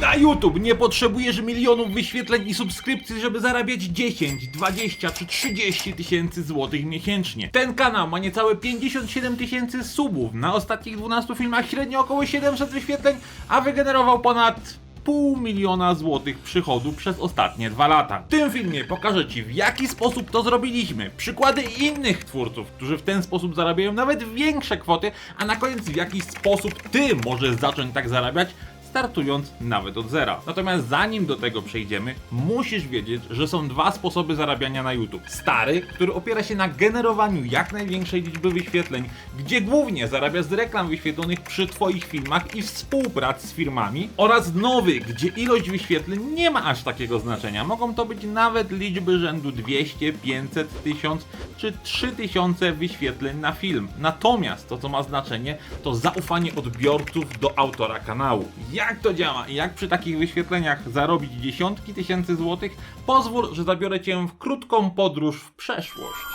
Na YouTube nie potrzebujesz milionów wyświetleń i subskrypcji, żeby zarabiać 10, 20 czy 30 tysięcy złotych miesięcznie. Ten kanał ma niecałe 57 tysięcy subów. Na ostatnich 12 filmach średnio około 700 wyświetleń, a wygenerował ponad pół miliona złotych przychodu przez ostatnie dwa lata. W tym filmie pokażę Ci w jaki sposób to zrobiliśmy, przykłady innych twórców, którzy w ten sposób zarabiają nawet większe kwoty, a na koniec w jaki sposób Ty możesz zacząć tak zarabiać, startując nawet od zera. Natomiast zanim do tego przejdziemy, musisz wiedzieć, że są dwa sposoby zarabiania na YouTube. Stary, który opiera się na generowaniu jak największej liczby wyświetleń, gdzie głównie zarabiasz z reklam wyświetlonych przy Twoich filmach i współpracy z firmami, oraz nowy, gdzie ilość wyświetleń nie ma aż takiego znaczenia. Mogą to być nawet liczby rzędu 200, 500, 1000 czy 3000 wyświetleń na film. Natomiast to, co ma znaczenie, to zaufanie odbiorców do autora kanału. Jak to działa i jak przy takich wyświetleniach zarobić dziesiątki tysięcy złotych? Pozwól, że zabiorę Cię w krótką podróż w przeszłość.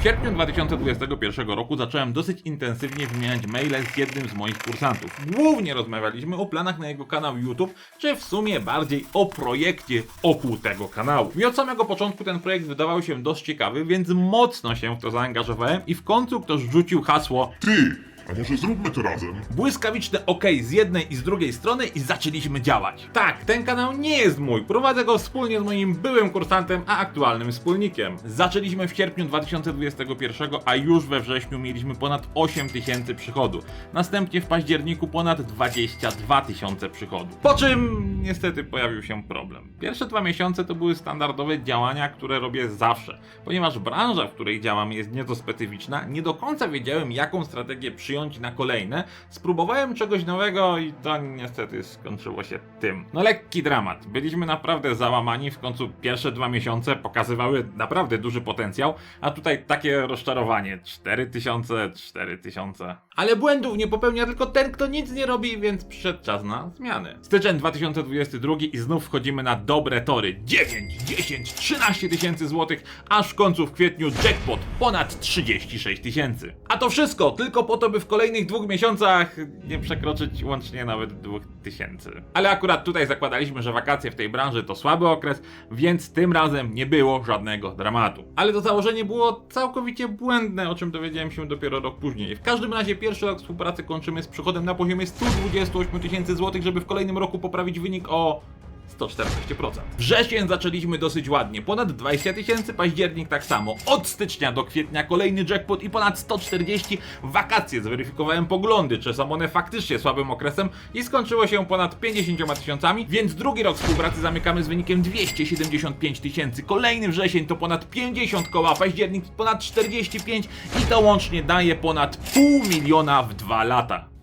W sierpniu 2021 roku zacząłem dosyć intensywnie wymieniać maile z jednym z moich kursantów. Głównie rozmawialiśmy o planach na jego kanał YouTube, czy w sumie bardziej o projekcie wokół tego kanału. Mi od samego początku ten projekt wydawał się dość ciekawy, więc mocno się w to zaangażowałem i w końcu ktoś rzucił hasło Ty, a może zróbmy to razem? Błyskawiczne OK z jednej i z drugiej strony i zaczęliśmy działać. Tak, ten kanał nie jest mój. Prowadzę go wspólnie z moim byłym kursantem, a aktualnym wspólnikiem. Zaczęliśmy w sierpniu 2021, a już we wrześniu mieliśmy ponad 8 tysięcy przychodu. Następnie w październiku ponad 22 tysiące przychodu. Po czym niestety pojawił się problem. Pierwsze dwa miesiące to były standardowe działania, które robię zawsze. Ponieważ branża, w której działam jest nieco specyficzna, nie do końca wiedziałem jaką strategię przyjąć na kolejne. Spróbowałem czegoś nowego i to niestety skończyło się tym. No lekki dramat. Byliśmy naprawdę załamani, w końcu pierwsze dwa miesiące pokazywały naprawdę duży potencjał, a tutaj takie rozczarowanie. 4000, 4000. Ale błędów nie popełnia tylko ten, kto nic nie robi, więc przyszedł czas na zmiany. Styczeń 2022 i znów wchodzimy na dobre tory. 9, 10, 13 tysięcy złotych, aż w końcu w kwietniu jackpot ponad 36 tysięcy. A to wszystko tylko po to, by w kolejnych dwóch miesiącach nie przekroczyć łącznie nawet 2000. Ale akurat tutaj zakładaliśmy, że wakacje w tej branży to słaby okres, więc tym razem nie było żadnego dramatu. Ale to założenie było całkowicie błędne, o czym dowiedziałem się dopiero rok później. W każdym razie pierwszy rok współpracy kończymy z przychodem na poziomie 128 tysięcy złotych, żeby w kolejnym roku poprawić wynik o 114%. Wrzesień zaczęliśmy dosyć ładnie, ponad 20 tysięcy, październik tak samo. Od stycznia do kwietnia kolejny jackpot i ponad 140 wakacje. Zweryfikowałem poglądy, czy są one faktycznie słabym okresem i skończyło się ponad 50 tysiącami, więc drugi rok współpracy zamykamy z wynikiem 275 tysięcy. Kolejny wrzesień to ponad 50 koła, październik ponad 45 i to łącznie daje ponad pół miliona w dwa lata.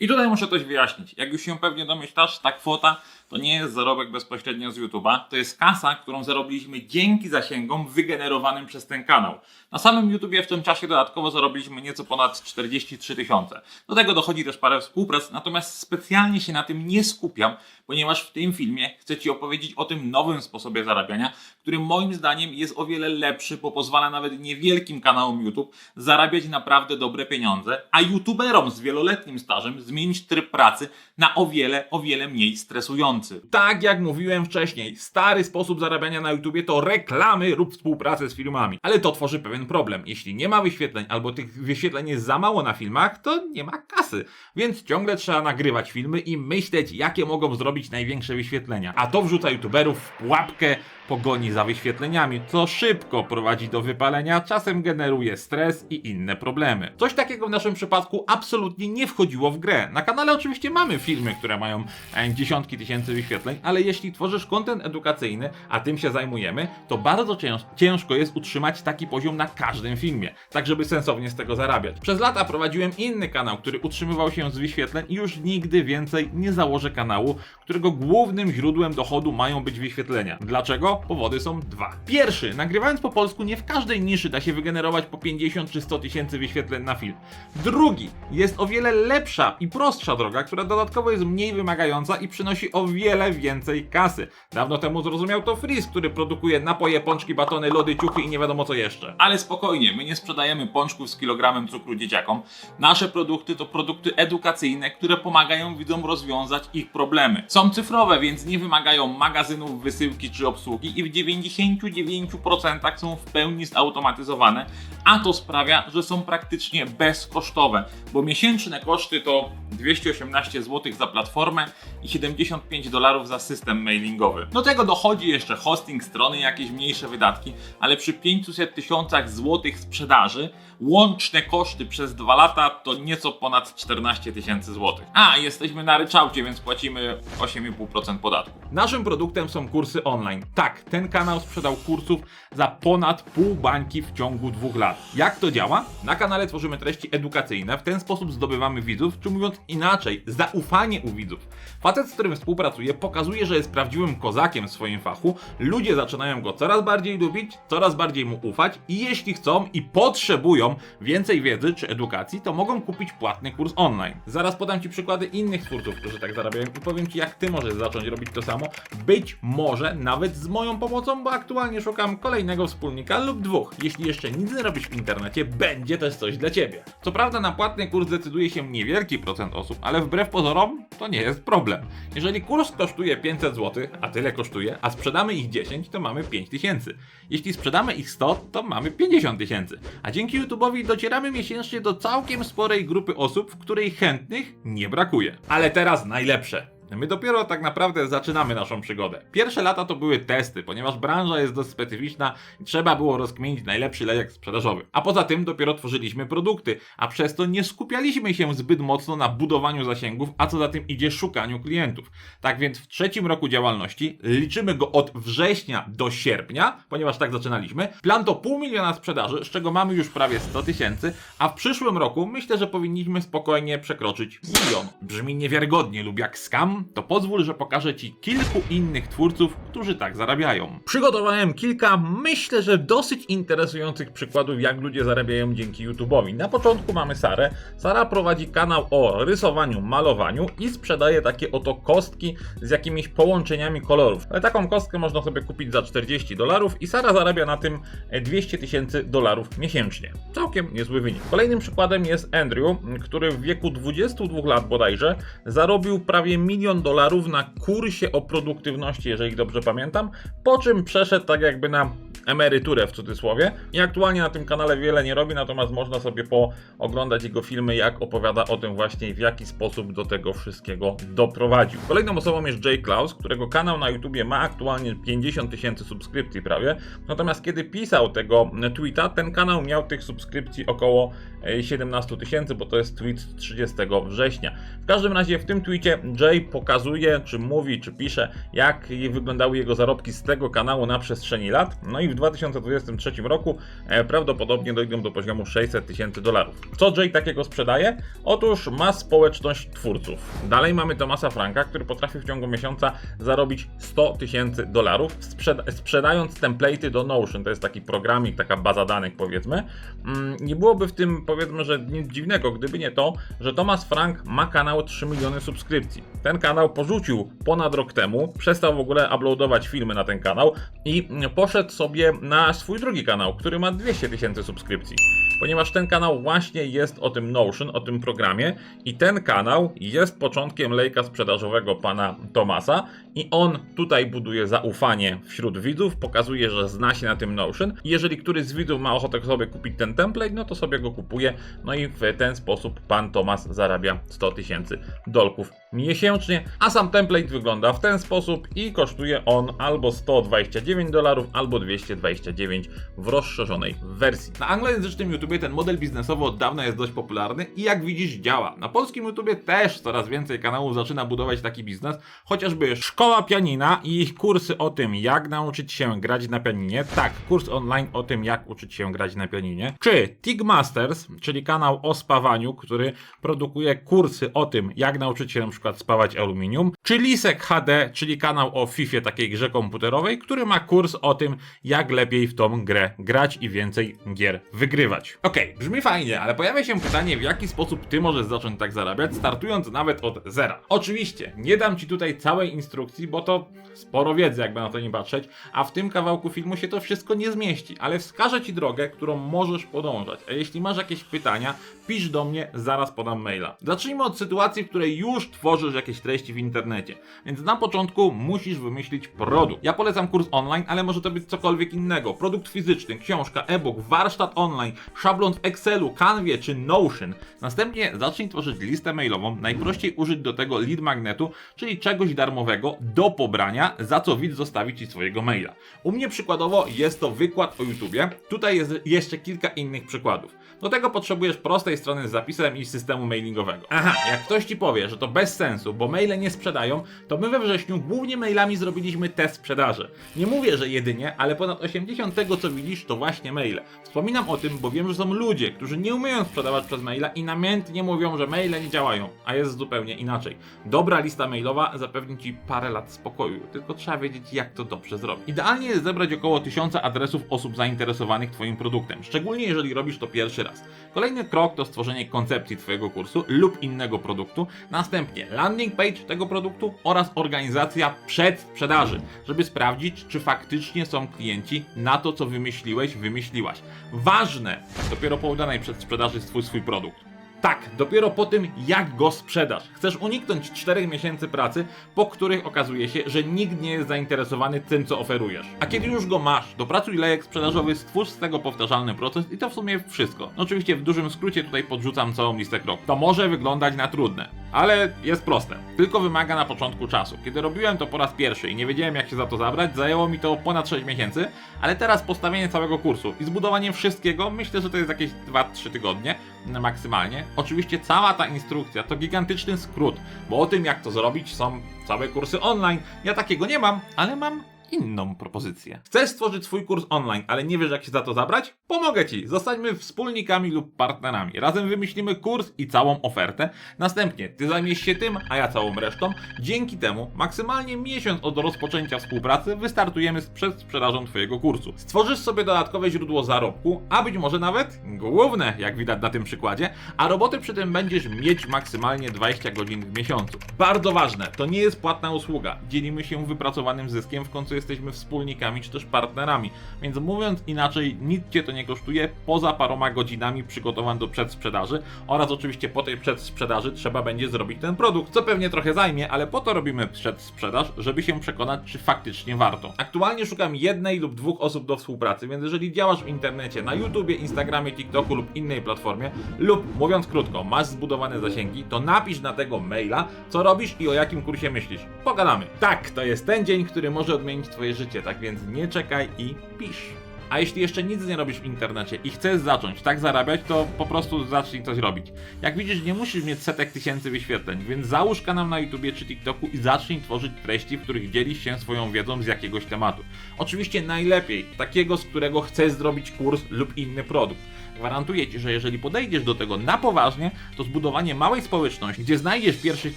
I tutaj muszę coś wyjaśnić. Jak już się pewnie domyślasz, ta kwota to nie jest zarobek bezpośrednio z YouTube'a. To jest kasa, którą zarobiliśmy dzięki zasięgom wygenerowanym przez ten kanał. Na samym YouTubie w tym czasie dodatkowo zarobiliśmy nieco ponad 43 tysiące. Do tego dochodzi też parę współprac, natomiast specjalnie się na tym nie skupiam, ponieważ w tym filmie chcę Ci opowiedzieć o tym nowym sposobie zarabiania, który moim zdaniem jest o wiele lepszy, bo pozwala nawet niewielkim kanałom YouTube zarabiać naprawdę dobre pieniądze, a YouTuberom z wieloletnim stażem zmienić tryb pracy na o wiele, o wiele mniej stresujący. Tak jak mówiłem wcześniej, stary sposób zarabiania na YouTubie to reklamy lub współpracę z firmami. Ale to tworzy pewien problem. Jeśli nie ma wyświetleń albo tych wyświetleń jest za mało na filmach, to nie ma kasy. Więc ciągle trzeba nagrywać filmy i myśleć, jakie mogą zrobić największe wyświetlenia. A to wrzuca YouTuberów w pułapkę pogoni za wyświetleniami, co szybko prowadzi do wypalenia, czasem generuje stres i inne problemy. Coś takiego w naszym przypadku absolutnie nie wchodziło w grę. Na kanale oczywiście mamy filmy, które mają e, dziesiątki tysięcy wyświetleń, ale jeśli tworzysz kontent edukacyjny, a tym się zajmujemy, to bardzo cięż ciężko jest utrzymać taki poziom na każdym filmie, tak żeby sensownie z tego zarabiać. Przez lata prowadziłem inny kanał, który utrzymywał się z wyświetleń i już nigdy więcej nie założę kanału, którego głównym źródłem dochodu mają być wyświetlenia. Dlaczego? Powody są dwa. Pierwszy, nagrywając po polsku nie w każdej niszy da się wygenerować po 50 czy 100 tysięcy wyświetleń na film. Drugi, jest o wiele lepsza i prostsza droga, która dodatkowo jest mniej wymagająca i przynosi o wiele więcej kasy. Dawno temu zrozumiał to Freeze, który produkuje napoje, pączki, batony, lody, ciuchy i nie wiadomo co jeszcze. Ale spokojnie, my nie sprzedajemy pączków z kilogramem cukru dzieciakom. Nasze produkty to produkty edukacyjne, które pomagają widzom rozwiązać ich problemy. Są cyfrowe, więc nie wymagają magazynów, wysyłki czy obsługi i w 99% są w pełni zautomatyzowane, a to sprawia, że są praktycznie bezkosztowe, bo miesięczne koszty to 218 zł za platformę i 75 dolarów za system mailingowy. Do tego dochodzi jeszcze hosting strony, jakieś mniejsze wydatki, ale przy 500 tysiącach złotych sprzedaży łączne koszty przez dwa lata to nieco ponad 14 tysięcy złotych. A, jesteśmy na ryczałcie, więc płacimy 8,5% podatku. Naszym produktem są kursy online. Tak, ten kanał sprzedał kursów za ponad pół bańki w ciągu dwóch lat. Jak to działa? Na kanale tworzymy treści edukacyjne, w ten sposób zdobywamy widzów, czy mówiąc inaczej, zaufanie u widzów. Facet, z którym współpracuję, pokazuje, że jest prawdziwym kozakiem w swoim fachu, ludzie zaczynają go coraz bardziej lubić, coraz bardziej mu ufać i jeśli chcą i potrzebują więcej wiedzy czy edukacji, to mogą kupić płatny kurs online. Zaraz podam Ci przykłady innych twórców, którzy tak zarabiają i powiem Ci, jak Ty możesz zacząć robić to samo, być może nawet z moją pomocą, bo aktualnie szukam kolejnego wspólnika lub dwóch. Jeśli jeszcze nic nie robisz w internecie, będzie też coś dla Ciebie. Co prawda na płatny kurs decyduje się niewielki procent osób, ale wbrew pozorom to nie jest problem. Jeżeli kurs kosztuje 500 zł, a tyle kosztuje, a sprzedamy ich 10, to mamy 5000. Jeśli sprzedamy ich 100, to mamy 50 tysięcy. A dzięki YouTube'owi docieramy miesięcznie do całkiem sporej grupy osób, w której chętnych nie brakuje. Ale teraz najlepsze. My dopiero tak naprawdę zaczynamy naszą przygodę. Pierwsze lata to były testy, ponieważ branża jest dość specyficzna i trzeba było rozkminić najlepszy lejek sprzedażowy. A poza tym dopiero tworzyliśmy produkty, a przez to nie skupialiśmy się zbyt mocno na budowaniu zasięgów, a co za tym idzie szukaniu klientów. Tak więc w trzecim roku działalności liczymy go od września do sierpnia, ponieważ tak zaczynaliśmy. Plan to pół miliona sprzedaży, z czego mamy już prawie 100 tysięcy, a w przyszłym roku myślę, że powinniśmy spokojnie przekroczyć milion. Brzmi niewiarygodnie lub jak skam, to pozwól, że pokażę Ci kilku innych twórców, którzy tak zarabiają. Przygotowałem kilka, myślę, że dosyć interesujących przykładów, jak ludzie zarabiają dzięki YouTube'owi. Na początku mamy Sarę. Sara prowadzi kanał o rysowaniu, malowaniu i sprzedaje takie oto kostki z jakimiś połączeniami kolorów. Ale taką kostkę można sobie kupić za 40 dolarów i Sara zarabia na tym 200 tysięcy dolarów miesięcznie. Całkiem niezły wynik. Kolejnym przykładem jest Andrew, który w wieku 22 lat bodajże zarobił prawie milion dolarów na kursie o produktywności, jeżeli dobrze pamiętam, po czym przeszedł tak jakby na emeryturę w cudzysłowie i aktualnie na tym kanale wiele nie robi, natomiast można sobie pooglądać jego filmy, jak opowiada o tym właśnie, w jaki sposób do tego wszystkiego doprowadził. Kolejną osobą jest Jay Klaus, którego kanał na YouTubie ma aktualnie 50 tysięcy subskrypcji prawie, natomiast kiedy pisał tego tweeta, ten kanał miał tych subskrypcji około e, 17 tysięcy, bo to jest tweet z 30 września. W każdym razie w tym tweetie Jay pokazuje, czy mówi, czy pisze, jak wyglądały jego zarobki z tego kanału na przestrzeni lat. No i w 2023 roku e, prawdopodobnie dojdą do poziomu 600 tysięcy dolarów. Co Jay takiego sprzedaje? Otóż ma społeczność twórców. Dalej mamy Tomasa Franka, który potrafi w ciągu miesiąca zarobić 100 tysięcy dolarów, sprzeda- sprzedając template'y do Notion. To jest taki programik, taka baza danych powiedzmy. Mm, Nie byłoby w tym powiedzmy, że nic dziwnego, gdyby nie to, że Thomas Frank ma kanał 3 miliony subskrypcji. Ten kanał porzucił ponad rok temu, przestał w ogóle uploadować filmy na ten kanał i poszedł sobie na swój drugi kanał, który ma 200 tysięcy subskrypcji. Ponieważ ten kanał właśnie jest o tym Notion, o tym programie i ten kanał jest początkiem lejka sprzedażowego pana Tomasa i on tutaj buduje zaufanie wśród widzów, pokazuje, że zna się na tym Notion jeżeli któryś z widzów ma ochotę sobie kupić ten template, no to sobie go kupuje, no i w ten sposób pan Tomas zarabia 100 tysięcy dolków miesięcznie, a sam template wygląda w ten sposób i kosztuje on albo 129 dolarów, albo 229 w rozszerzonej wersji. Na anglojęzycznym YouTube YouTubie ten model biznesowy od dawna jest dość popularny i jak widzisz działa. Na polskim YouTubie też coraz więcej kanałów zaczyna budować taki biznes, chociażby Szkoła Pianina i ich kursy o tym, jak nauczyć się grać na pianinie. Tak, kurs online o tym, jak uczyć się grać na pianinie. Czy TIG Masters, czyli kanał o spawaniu, który produkuje kursy o tym, jak nauczyć się na przykład spawać aluminium. Czy Lisek HD, czyli kanał o FIFA, takiej grze komputerowej, który ma kurs o tym, jak lepiej w tą grę grać i więcej gier wygrywać. Okej, brzmi fajnie, ale pojawia się pytanie, w jaki sposób ty możesz zacząć tak zarabiać, startując nawet od zera. Oczywiście, nie dam ci tutaj całej instrukcji, bo to sporo wiedzy, jakby na to nie patrzeć, a w tym kawałku filmu się to wszystko nie zmieści, ale wskażę ci drogę, którą możesz podążać. A jeśli masz jakieś pytania, pisz do mnie, zaraz podam maila. Zacznijmy od sytuacji, w której już tworzysz jakieś treści w internecie. Więc na początku musisz wymyślić produkt. Ja polecam kurs online, ale może to być cokolwiek innego. Produkt fizyczny, książka, e-book, warsztat online, szablon w Excelu, Canwie czy Notion. Następnie zacznij tworzyć listę mailową. Najprościej użyć do tego lead magnetu, czyli czegoś darmowego do pobrania, za co widz zostawi ci swojego maila. U mnie przykładowo jest to wykład o YouTubie. Tutaj jest jeszcze kilka innych przykładów. Do tego potrzebujesz prostej strony z zapisem i systemu mailingowego. Aha, jak ktoś ci powie, że to bez sensu, bo maile nie sprzedają, to my we wrześniu głównie mailami zrobiliśmy test sprzedaży. Nie mówię, że jedynie, ale ponad 80 tego co widzisz to właśnie maile. Wspominam o tym, bo wiem, że są ludzie, którzy nie umieją sprzedawać przez maila i namiętnie mówią, że maile nie działają, a jest zupełnie inaczej. Dobra lista mailowa zapewni ci parę lat spokoju, tylko trzeba wiedzieć jak to dobrze zrobić. Idealnie jest zebrać około 1000 adresów osób zainteresowanych twoim produktem, szczególnie jeżeli robisz to pierwszy raz. Kolejny krok to stworzenie koncepcji Twojego kursu lub innego produktu, następnie landing page tego produktu oraz organizacja przedsprzedaży, żeby sprawdzić, czy faktycznie są klienci na to, co wymyśliłeś, wymyśliłaś. Ważne, dopiero po udanej przedsprzedaży Twój swój produkt. Tak, dopiero po tym, jak go sprzedasz. Chcesz uniknąć 4 miesięcy pracy, po których okazuje się, że nikt nie jest zainteresowany tym, co oferujesz. A kiedy już go masz, dopracuj lejek sprzedażowy, stwórz z tego powtarzalny proces i to w sumie wszystko. No oczywiście w dużym skrócie tutaj podrzucam całą listę kroków. To może wyglądać na trudne, ale jest proste. Tylko wymaga na początku czasu. Kiedy robiłem to po raz pierwszy i nie wiedziałem jak się za to zabrać, zajęło mi to ponad 6 miesięcy, ale teraz postawienie całego kursu i zbudowanie wszystkiego, myślę, że to jest jakieś 2-3 tygodnie maksymalnie. Oczywiście cała ta instrukcja to gigantyczny skrót, bo o tym jak to zrobić są całe kursy online. Ja takiego nie mam, ale mam inną propozycję. Chcesz stworzyć swój kurs online, ale nie wiesz jak się za to zabrać? Pomogę Ci! Zostańmy wspólnikami lub partnerami. Razem wymyślimy kurs i całą ofertę. Następnie Ty zajmiesz się tym, a ja całą resztą. Dzięki temu maksymalnie miesiąc od rozpoczęcia współpracy wystartujemy z przedsprzedażą Twojego kursu. Stworzysz sobie dodatkowe źródło zarobku, a być może nawet główne, jak widać na tym przykładzie, a roboty przy tym będziesz mieć maksymalnie 20 godzin w miesiącu. Bardzo ważne, to nie jest płatna usługa. Dzielimy się wypracowanym zyskiem, w końcu jesteśmy wspólnikami czy też partnerami. Więc mówiąc inaczej, nic Cię to nie kosztuje poza paroma godzinami przygotowań do przedsprzedaży oraz oczywiście po tej przedsprzedaży trzeba będzie zrobić ten produkt, co pewnie trochę zajmie, ale po to robimy przedsprzedaż, żeby się przekonać, czy faktycznie warto. Aktualnie szukam jednej lub dwóch osób do współpracy, więc jeżeli działasz w internecie, na YouTubie, Instagramie, TikToku lub innej platformie, lub mówiąc krótko, masz zbudowane zasięgi, to napisz na tego maila, co robisz i o jakim kursie myślisz. Pogadamy. Tak, to jest ten dzień, który może odmienić Twoje życie, tak więc nie czekaj i pisz. A jeśli jeszcze nic nie robisz w internecie i chcesz zacząć tak zarabiać, to po prostu zacznij coś robić. Jak widzisz, nie musisz mieć setek tysięcy wyświetleń, więc załóż kanał na YouTubie czy TikToku i zacznij tworzyć treści, w których dzielisz się swoją wiedzą z jakiegoś tematu. Oczywiście najlepiej takiego, z którego chcesz zrobić kurs lub inny produkt. Gwarantuję Ci, że jeżeli podejdziesz do tego na poważnie, to zbudowanie małej społeczności, gdzie znajdziesz pierwszych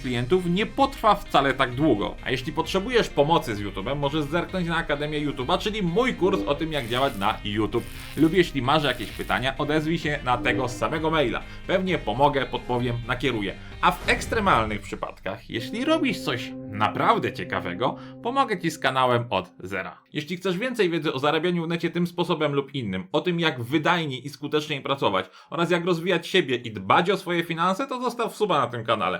klientów, nie potrwa wcale tak długo. A jeśli potrzebujesz pomocy z YouTube'em, możesz zerknąć na Akademię YouTube'a, czyli mój kurs o tym, jak działać na YouTube. Lub jeśli masz jakieś pytania, odezwij się na tego samego maila. Pewnie pomogę, podpowiem, nakieruję. A w ekstremalnych przypadkach, jeśli robisz coś naprawdę ciekawego, pomogę Ci z kanałem od zera. Jeśli chcesz więcej wiedzy o zarabianiu w necie tym sposobem lub innym, o tym jak wydajniej i skuteczniej pracować oraz jak rozwijać siebie i dbać o swoje finanse, to zostaw suba na tym kanale.